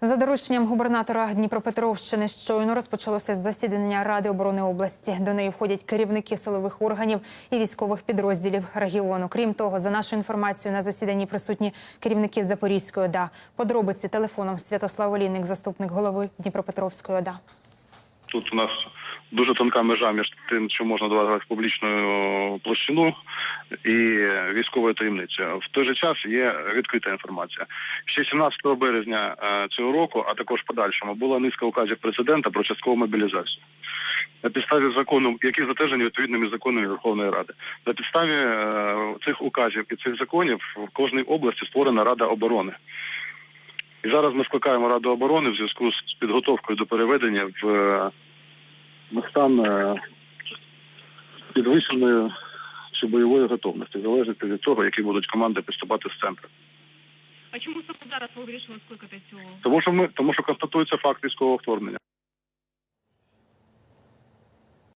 За дорученням губернатора Дніпропетровщини щойно розпочалося засідання Ради оборони області. До неї входять керівники силових органів і військових підрозділів регіону. Крім того, за нашою інформацією, на засіданні присутні керівники Запорізької ОДА. Подробиці телефоном Святослав Олійник, заступник голови Дніпропетровської ОДА. Тут у нас дуже тонка межа між тим, що можна давати публічну площину і військовою таємницею. В той же час є відкрита інформація. Ще 17 березня е, цього року, а також подальшому, була низка указів президента про часткову мобілізацію. На підставі закону, які затверджені відповідними законами Верховної Ради. На підставі е, цих указів і цих законів в кожній області створена Рада оборони. І зараз ми скликаємо Раду оборони в зв'язку з підготовкою до переведення в е, стан е, підвищеної чи бойової готовності, залежить від того, які будуть команди поступати з центру. А чому саме зараз ви вирішили скликати цього? Тому що ми тому, що констатується факт військового вторгнення.